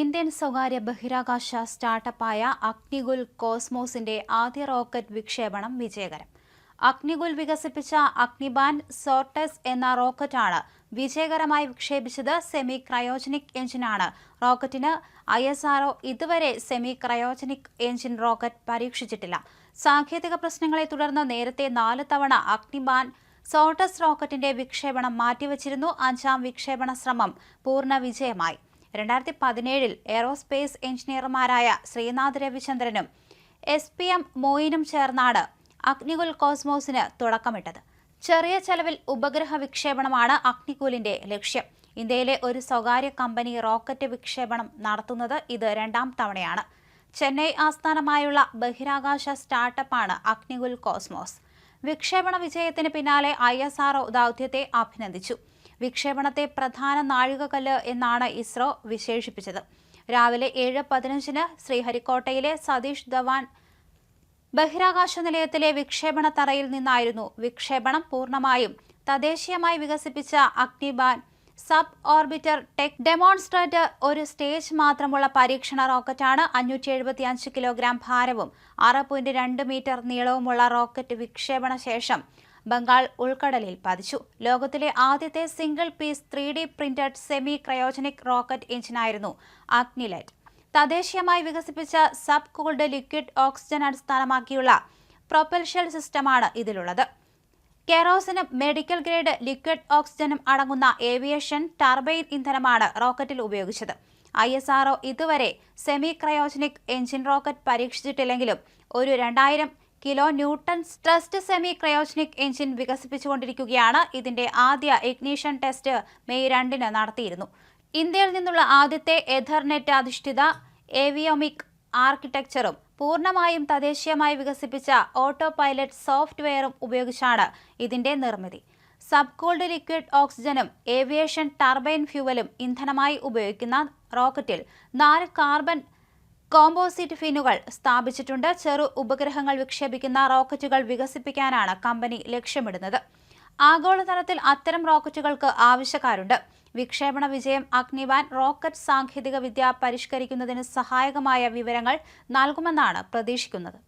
Indian സ്വകാര്യ ബഹിരാകാശ സ്റ്റാർട്ടപ്പായ അഗ്നികുൽ കോസ്മോസിന്റെ ആദ്യ റോക്കറ്റ് വിക്ഷേപണം വിജയകരം. അഗ്നികുൽ വികസിപ്പിച്ച അഗ്നിബാൻ സോർട്ടസ് എന്ന റോക്കറ്റാണ് വിജയകരമായി വിക്ഷേപിച്ചത് സെമി ക്രയോജനിക് എഞ്ചിനാണ്. റോക്കറ്റിന് ഐ എസ് ആർഒ ഇതുവരെ സെമി ക്രയോജനിക് എഞ്ചിൻ റോക്കറ്റ് പരീക്ഷിച്ചിട്ടില്ല. സാങ്കേതിക പ്രശ്നങ്ങളെ തുടർന്ന് നേരത്തെ നാല് തവണ അഗ്നിബാൻ സോർട്ടസ് റോക്കറ്റിന്റെ വിക്ഷേപണം മാറ്റിവച്ചിരുന്നു. അഞ്ചാം വിക്ഷേപണ ശ്രമം പൂർണ വിജയമായി. രണ്ടായിരത്തി പതിനേഴിൽ എയറോസ്പേസ് എഞ്ചിനീയർമാരായ ശ്രീനാഥ് രവിചന്ദ്രനും എസ് പി എം മോയിനും ചേർന്നാണ് അഗ്നികുൽ കോസ്മോസിന് തുടക്കമിട്ടത്. ചെറിയ ചെലവിൽ ഉപഗ്രഹ വിക്ഷേപണമാണ് അഗ്നികുലിന്റെ ലക്ഷ്യം. ഇന്ത്യയിലെ ഒരു സ്വകാര്യ കമ്പനി റോക്കറ്റ് വിക്ഷേപണം നടത്തുന്നത് ഇത് രണ്ടാം തവണയാണ്. ചെന്നൈ ആസ്ഥാനമായുള്ള ബഹിരാകാശ സ്റ്റാർട്ടപ്പാണ് അഗ്നികുൽ കോസ്മോസ്. വിക്ഷേപണ വിജയത്തിന് പിന്നാലെ ഐ ദൗത്യത്തെ അഭിനന്ദിച്ചു. വിക്ഷേപണത്തെ പ്രധാന നാഴികക്കല്ല് എന്നാണ് ഇസ്രോ വിശേഷിപ്പിച്ചത്. രാവിലെ ഏഴ് പതിനഞ്ചിന് ശ്രീഹരിക്കോട്ടയിലെ സതീഷ് ധവാൻ ബഹിരാകാശ നിലയത്തിലെ വിക്ഷേപണ തറയിൽ നിന്നായിരുന്നു വിക്ഷേപണം പൂർണമായും. തദ്ദേശീയമായി വികസിപ്പിച്ച Agnibaan sub orbiter tech demonstrator ഒരു സ്റ്റേജ് മാത്രമുള്ള പരീക്ഷണ റോക്കറ്റാണ് അഞ്ഞൂറ്റി എഴുപത്തി അഞ്ച് കിലോഗ്രാം ഭാരവും ആറ് പോയിന്റ് രണ്ട് മീറ്റർ നീളവുമുള്ള റോക്കറ്റ് വിക്ഷേപണ ശേഷം ബംഗാൾ ഉൾക്കടലിൽ പതിച്ചു. ലോകത്തിലെ ആദ്യത്തെ single piece three D printed semi cryogenic rocket എഞ്ചിനായിരുന്നു Agnilet തദ്ദേശീയമായി വികസിപ്പിച്ച സബ് കൂൾഡ് ലിക്വിഡ് ഓക്സിജൻ അടിസ്ഥാനമാക്കിയുള്ള പ്രൊപ്പൽഷൻ സിസ്റ്റമാണ് ഇതിലുള്ളത്. കെറോസിനും മെഡിക്കൽ ഗ്രേഡ് ലിക്വിഡ് ഓക്സിജനും അടങ്ങുന്ന ഏവിയേഷൻ ടർബൈൻ ഇന്ധനമാണ് റോക്കറ്റിൽ ഉപയോഗിച്ചത്. ഐ എസ് ആർഒ ഇതുവരെ സെമി ക്രയോജനിക് എഞ്ചിൻ റോക്കറ്റ് പരീക്ഷിച്ചിട്ടില്ലെങ്കിലും ഒരു രണ്ടായിരം kilo newton thrust semi cryogenic engine വികസിപ്പിച്ചുകൊണ്ടിരിക്കുകയാണ്. ഇതിന്റെ ആദ്യ ഇഗ്നീഷൻ ടെസ്റ്റ് മെയ് രണ്ടിന് നടത്തിയിരുന്നു. ഇന്ത്യയിൽ നിന്നുള്ള ആദ്യത്തെ എഥർനെറ്റ് അധിഷ്ഠിത ഏവിയോമിക് ആർക്കിടെക്ചറും പൂർണമായും തദ്ദേശീയമായി വികസിപ്പിച്ച ഓട്ടോ പൈലറ്റ് സോഫ്റ്റ്വെയറും ഉപയോഗിച്ചാണ് ഇതിന്റെ നിർമ്മിതി. സബ് കൂൾഡ് ലിക്വിഡ് ഓക്സിജനും ഏവിയേഷൻ ടർബൈൻ ഫ്യൂവലും ഇന്ധനമായി ഉപയോഗിക്കുന്ന റോക്കറ്റിൽ നാല് കാർബൺ കോമ്പോസിറ്റ് ഫിനുകൾ സ്ഥാപിച്ചിട്ടുണ്ട്. ചെറു ഉപഗ്രഹങ്ങൾ വിക്ഷേപിക്കുന്ന റോക്കറ്റുകൾ വികസിപ്പിക്കാനാണ് കമ്പനി ലക്ഷ്യമിടുന്നത്. ആഗോളതലത്തിൽ അത്തരം റോക്കറ്റുകൾക്ക് ആവശ്യക്കാരുണ്ട്. വിക്ഷേപണ വിജയം അഗ്നിവാൻ റോക്കറ്റ് സാങ്കേതികവിദ്യ പരിഷ്കരിക്കുന്നതിന് സഹായകമായ വിവരങ്ങൾ നൽകുമെന്നാണ് പ്രതീക്ഷിക്കുന്നത്.